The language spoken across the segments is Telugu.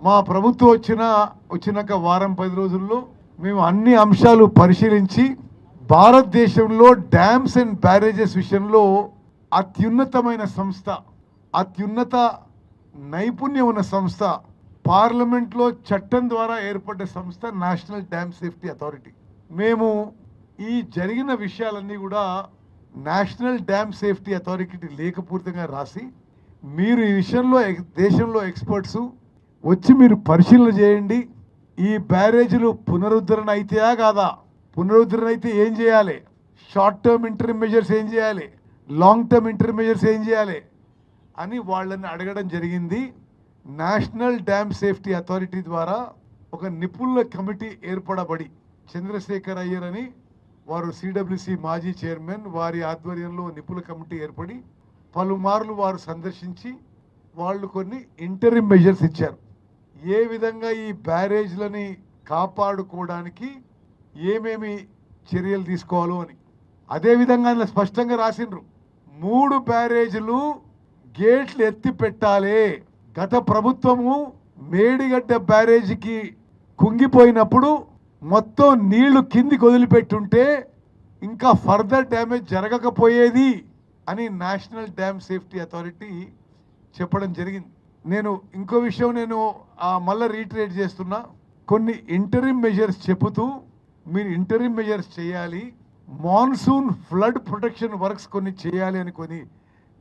మా ప్రభుత్వం వచ్చిన వచ్చినాక వారం పది రోజుల్లో మేము అన్ని అంశాలు పరిశీలించి భారతదేశంలో డ్యామ్స్ అండ్ బ్యారేజెస్ విషయంలో అత్యున్నతమైన సంస్థ అత్యున్నత నైపుణ్యం ఉన్న సంస్థ పార్లమెంట్లో చట్టం ద్వారా ఏర్పడ్డ సంస్థ నేషనల్ డ్యామ్ సేఫ్టీ అథారిటీ. మేము ఈ జరిగిన విషయాలన్నీ కూడా నేషనల్ డ్యామ్ సేఫ్టీ అథారిటీ లేఖపూర్తంగా రాసి మీరు ఈ విషయంలో దేశంలో ఎక్స్పర్ట్స్ వచ్చి మీరు పరిశీలన చేయండి. ఈ బ్యారేజీలు పునరుద్ధరణ అయితేయా కాదా? పునరుద్ధరణ అయితే ఏం చేయాలి? షార్ట్ టర్మ్ ఇంటర్ మెజర్స్ ఏం చేయాలి? లాంగ్ టర్మ్ ఇంటర్ మెజర్స్ ఏం చేయాలి? అని వాళ్ళని అడగడం జరిగింది. నేషనల్ డ్యామ్ సేఫ్టీ అథారిటీ ద్వారా ఒక నిపుణుల కమిటీ ఏర్పడబడి చంద్రశేఖర్ అయ్యర్ అని వారు సిడబ్ల్యూసి మాజీ చైర్మన్ వారి ఆధ్వర్యంలో నిపుణుల కమిటీ ఏర్పడి పలుమార్లు వారు సందర్శించి వాళ్ళు కొన్ని ఇంటరిమ్ మెజర్స్ ఇచ్చారు. ఏ విధంగా ఈ బ్యారేజ్లని కాపాడుకోవడానికి ఏమేమి చర్యలు తీసుకోవాలో అని. అదే విధంగా అందులో స్పష్టంగా రాసిండ్రు. మూడు బ్యారేజీలు గేట్లు ఎత్తి పెట్టాలి. గత ప్రభుత్వము మేడిగడ్డ బ్యారేజీకి కుంగిపోయినప్పుడు మొత్తం నీళ్ళు కిందికి వదిలిపెట్టుంటే ఇంకా ఫర్దర్ డ్యామేజ్ జరగకపోయేది అని నేషనల్ డ్యామ్ సేఫ్టీ అథారిటీ చెప్పడం జరిగింది. నేను ఇంకో విషయం నేను మళ్ళీ రీట్రేట్ చేస్తున్నా. కొన్ని ఇంటరిమ్ మెజర్స్ చెబుతూ మీరు ఇంటరిమ్ మెజర్స్ చేయాలి. మాన్సూన్ ఫ్లడ్ ప్రొటెక్షన్ వర్క్స్ కొన్ని చేయాలి అని కొన్ని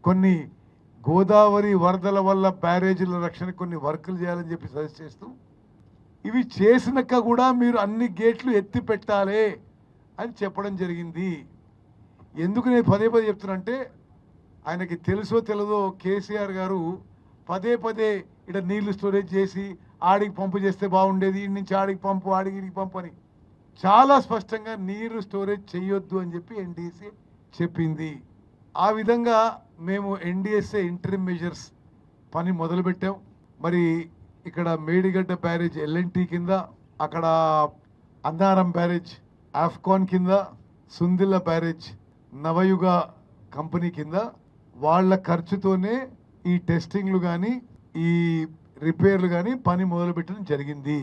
కొన్ని గోదావరి వరదల వల్ల బ్యారేజీల రక్షణ కొన్ని వర్కులు చేయాలని చెప్పి సజెస్ట్ చేస్తూ ఇవి చేసినాక కూడా మీరు అన్ని గేట్లు ఎత్తి పెట్టాలి అని చెప్పడం జరిగింది. ఎందుకు నేను పదే పదే చెప్తున్నంటే ఆయనకి తెలుసో తెలియదో కేసీఆర్ గారు పదే పదే ఇక్కడ నీళ్ళు స్టోరేజ్ చేసి ఆడికి పంపు చేస్తే బాగుండేది ఇడి నుంచి ఆడికి పంపు ఆడికి ఇడికి పంపు అని. చాలా స్పష్టంగా నీరు స్టోరేజ్ చేయొద్దు అని చెప్పి ఎన్డీఎస్ఏ చెప్పింది. ఆ విధంగా మేము ఎన్డీఎస్ఏ ఇంటరిమ్ మెజర్స్ పని మొదలుపెట్టాం. మరి ఇక్కడ మేడిగడ్డ బ్యారేజ్ ఎల్ఎన్టీ కింద అక్కడ అన్నారం బ్యారేజ్ ఆఫ్కాన్ కింద సుందిల్ల బ్యారేజ్ నవయుగ కంపెనీ కింద వాళ్ళ ఖర్చుతోనే ఈ టెస్టింగ్లు కానీ ఈ రిపేర్లు కానీ పని మొదలుపెట్టడం జరిగింది.